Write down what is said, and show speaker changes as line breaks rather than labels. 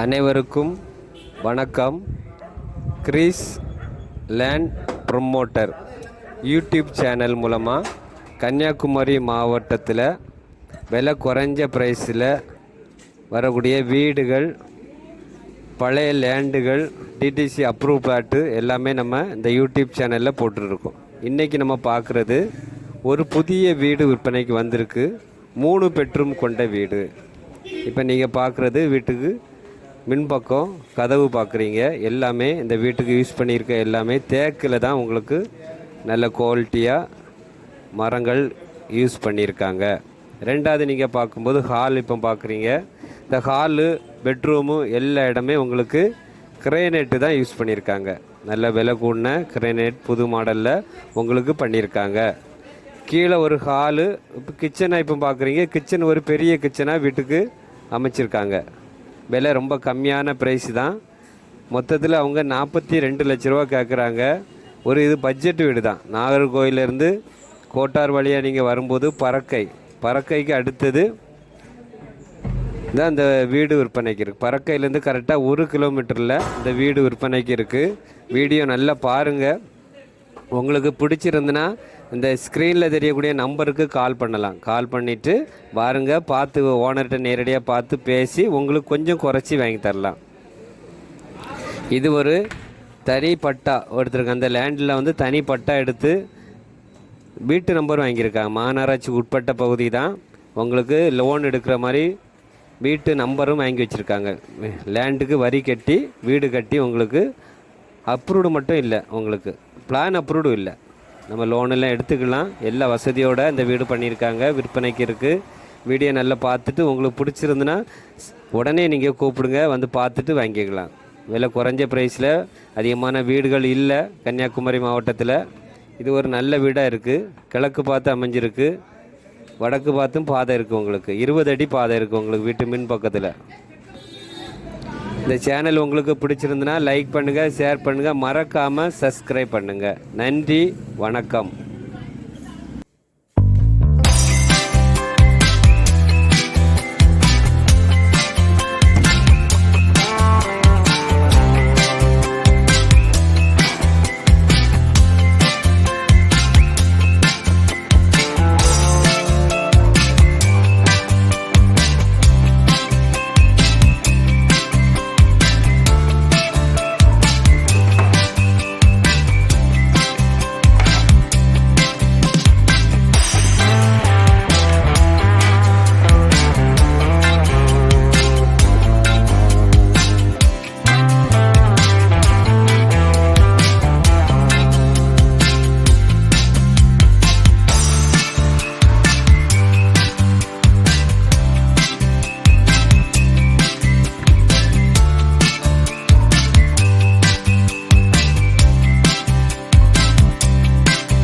அனைவருக்கும் வணக்கம். Greece land promoter YouTube channel மூலமாக கன்னியாகுமரி மாவட்டத்தில் விலை குறைஞ்ச ப்ரைஸில் வரக்கூடிய வீடுகள் பழைய லேண்டுகள் டிடிசி அப்ரூவ் பிளாட்டு எல்லாமே நம்ம இந்த யூடியூப் சேனலில் போட்டுருக்கோம். இன்றைக்கி நம்ம பார்க்குறது ஒரு புதிய வீடு விற்பனைக்கு வந்திருக்கு. மூணு பெட்ரூம் கொண்ட வீடு. இப்போ நீங்கள் பார்க்குறது வீட்டுக்கு மின்பக்கம் கதவு பார்க்குறீங்க எல்லாமே இந்த வீட்டுக்கு யூஸ் பண்ணியிருக்க எல்லாமே தேக்கில் தான் உங்களுக்கு நல்ல குவாலிட்டியாக மரங்கள் யூஸ் பண்ணியிருக்காங்க. ரெண்டாவது நீங்கள் பார்க்கும்போது ஹால் இப்போ பார்க்குறீங்க இந்த ஹாலு பெட்ரூமு எல்லா இடமே உங்களுக்கு கிரேனைட்டு தான் யூஸ் பண்ணியிருக்காங்க. நல்ல விலை கூடின கிரேனைட் புது மாடலில் உங்களுக்கு பண்ணியிருக்காங்க. கீழே ஒரு ஹாலு இப்போ கிச்சனை இப்போ பார்க்குறீங்க கிச்சன் ஒரு பெரிய கிச்சனாக வீட்டுக்கு அமைச்சிருக்காங்க. விலை ரொம்ப கம்மியான ப்ரைஸ் தான். மொத்தத்தில் அவங்க நாற்பத்தி ரெண்டு லட்ச ரூபா கேட்குறாங்க ஒரு இது பட்ஜெட் வீடு தான். நாகர்கோயிலேருந்து கோட்டார் வழியாக நீங்கள் வரும்போது பறக்கை. பறக்கைக்கு அடுத்தது தான் இந்த வீடு விற்பனைக்கு இருக்குது பறக்கையிலேருந்து கரெக்டாக ஒரு கிலோமீட்டரில் இந்த வீடு விற்பனைக்கு இருக்குது வீடியோ நல்லா பாருங்கள் உங்களுக்கு பிடிச்சிருந்துன்னா இந்த ஸ்க்ரீனில் தெரியக்கூடிய நம்பருக்கு கால் பண்ணலாம். கால் பண்ணிவிட்டு பாருங்க பார்த்து ஓனர்கிட்ட நேரடியாக பார்த்து பேசி உங்களுக்கு கொஞ்சம் குறைச்சி வாங்கி தரலாம். இது ஒரு தனி பட்டா ஒருத்தருக்கு அந்த லேண்டில் வந்து தனி பட்டா எடுத்து வீட்டு நம்பர் வாங்கியிருக்காங்க. மாநகராட்சிக்கு உட்பட்ட பகுதி தான். உங்களுக்கு லோன் எடுக்கிற மாதிரி வீட்டு நம்பரும் வாங்கி வச்சுருக்காங்க. லேண்டுக்கு வரி கட்டி வீடு கட்டி உங்களுக்கு அப்ரூவ்டு மட்டும் இல்லை உங்களுக்கு. பிளான் அப்ரூவ்டு இல்லை. நம்ம லோனெல்லாம் எல்லாம் எடுத்துக்கலாம். எல்லா வசதியோடு இந்த வீடு பண்ணியிருக்காங்க. விற்பனைக்கு இருக்குது வீடியோ நல்லா பார்த்துட்டு உங்களுக்கு பிடிச்சிருந்துன்னா உடனே நீங்கள் கூப்பிடுங்க. வந்து பார்த்துட்டு வாங்கிக்கலாம். விலை குறைஞ்ச ப்ரைஸில் அதிகமான வீடுகள் இல்லை. கன்னியாகுமரி மாவட்டத்தில். இது ஒரு நல்ல வீடாக இருக்குது கிழக்கு பார்த்து அமைஞ்சிருக்கு. வடக்கு பார்த்தும் பாதை இருக்குது உங்களுக்கு. இருபது அடி பாதை இருக்குது உங்களுக்கு வீட்டு மின் பக்கத்தில். இந்த சேனல் உங்களுக்கு பிடிச்சிருந்துன்னா லைக் பண்ணுங்கள் ஷேர் பண்ணுங்கள் மறக்காமல் சப்ஸ்கிரைப் பண்ணுங்கள் நன்றி வணக்கம்.